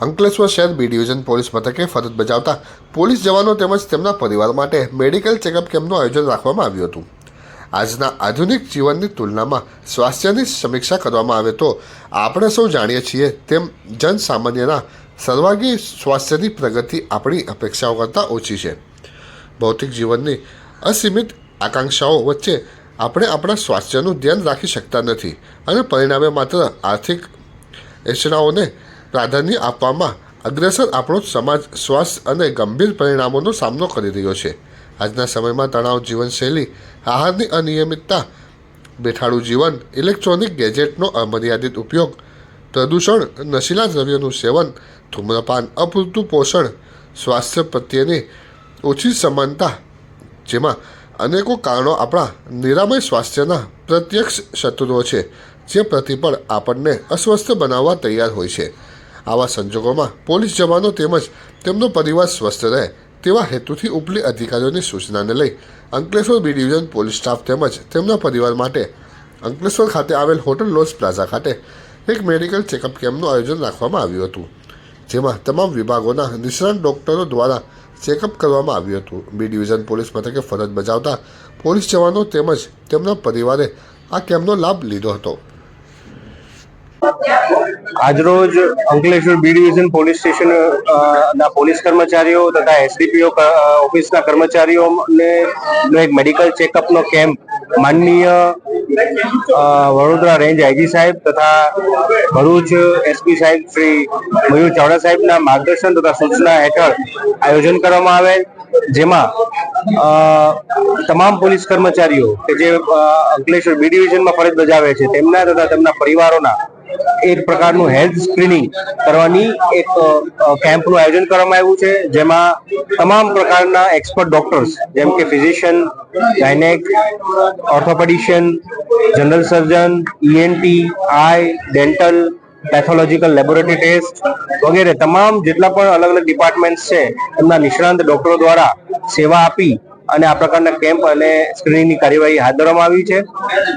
અંકલેશ્વર શહેર બી division police મથકે ફરજ બજાવતા પોલીસ જવાનો તેમજ તેમના પરિવાર માટે મેડિકલ ચેકઅપ કેમ્પનું આયોજન રાખવામાં આવ્યું હતું. આજના આધુનિક જીવનની તુલનામાં સ્વાસ્થ્યની સમીક્ષા કરવામાં આવે તો આપણે સૌ જાણીએ છીએ તેમ જનસામાન્યના સર્વાંગી સ્વાસ્થ્યની પ્રગતિ આપણી અપેક્ષાઓ કરતાં ઓછી છે. ભૌતિક જીવનની અસીમિત આકાંક્ષાઓ વચ્ચે આપણે આપણા સ્વાસ્થ્યનું ધ્યાન રાખી શકતા નથી અને પરિણામે માત્ર આર્થિક એચડાઓને પ્રાધાન્ય આપવામાં અગ્રેસર આપણો સમાજ સ્વાસ્થ્ય અને ગંભીર પરિણામોનો સામનો કરી રહ્યો છે. આજના સમયમાં તણાવ જીવનશૈલી, આહારની અનિયમિતતા, બેઠાડું જીવન, ઇલેક્ટ્રોનિક ગેજેટનો અમર્યાદિત ઉપયોગ, પ્રદૂષણ નશીલા દ્રવ્યોનું સેવન, ધૂમ્રપાન, અપૂરતું પોષણ, સ્વાસ્થ્ય પ્રત્યેની ઓછી સમાનતા, જેમાં અનેકો કારણો આપણા નિરામય સ્વાસ્થ્યના પ્રત્યક્ષ શત્રુઓ છે, જે પ્રતિપળ આપણને અસ્વસ્થ બનાવવા તૈયાર હોય છે. આવા સંજોગોમાં પોલીસ જવાનો તેમજ તેમનો પરિવાર સ્વસ્થ રહે તેવા હેતુથી ઉપલી અધિકારીઓની સૂચનાને લઈ Ankleshwar B division police staff તેમજ તેમના પરિવાર માટે અંકલેશ્વર ખાતે આવેલ હોટલ લોજ પ્લાઝા ખાતે એક મેડિકલ ચેકઅપ કેમ્પનું આયોજન રાખવામાં આવ્યું હતું, જેમાં તમામ વિભાગોના નિષ્ણાત ડોક્ટરો દ્વારા ચેકઅપ કરવામાં આવ્યું હતું. બી ડિવિઝન પોલીસ મથકે ફરજ બજાવતા પોલીસ જવાનો તેમજ તેમના પરિવારે આ કેમ્પનો લાભ લીધો હતો. આજરોજ Ankleshwar B division police station ના પોલીસ કર્મચારીઓ તથા એસડીપીઓ ઓફિસના કર્મચારીઓને એક મેડિકલ ચેકઅપનો કેમ્પ માનનીય વડોદરા રેન્જ આઈજી સાહેબ તથા ભરૂચ એસપી સાહેબ શ્રી મયુર ચાવડા સાહેબના માર્ગદર્શન તથા સૂચના હેઠળ આયોજન કરવામાં આવેલ, જેમાં તમામ પોલીસ કર્મચારીઓ કે જે અંકલેશ્વર બી ડિવિઝનમાં ફરજ બજાવે છે તેમના તથા તેમના પરિવારોના એક પ્રકારનું હેલ્થ સ્ક્રીનિંગ કરવાની એક કેમ્પનું આયોજન કરવામાં આવ્યું છે, જેમાં તમામ પ્રકારના એક્સપર્ટ ડોક્ટર્સ જેમ કે physician gynaec orthopaedician general surgeon ENT eye dental pathological laboratory test વગેરે, તમામ જેટલા પણ અલગ અલગ ડિપાર્ટમેન્ટ્સ છે, એમના નિષ્ણાંત ડોક્ટરો દ્વારા સેવા આપી અને આ પ્રકારના કેમ્પ અને સ્ક્રીનિંગની કાર્યવાહી હાથ ધરવામાં આવી છે.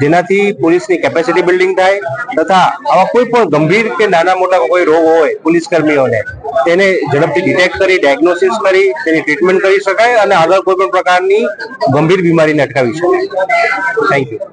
જેનાથી પોલીસની કેપેસિટી બિલ્ડિંગ થાય તથા આવા કોઈ પણ ગંભીર કે નાના મોટા કોઈ રોગ હોય પોલીસ કર્મીઓને તેને ઝડપથી ડિટેક્ટ કરી ડાયગ્નોસિસ કરી, તેની ટ્રીટમેન્ટ કરી શકાય અને આગળ કોઈ પણ પ્રકારની ગંભીર બીમારીને અટકાવી શકાય. Thank you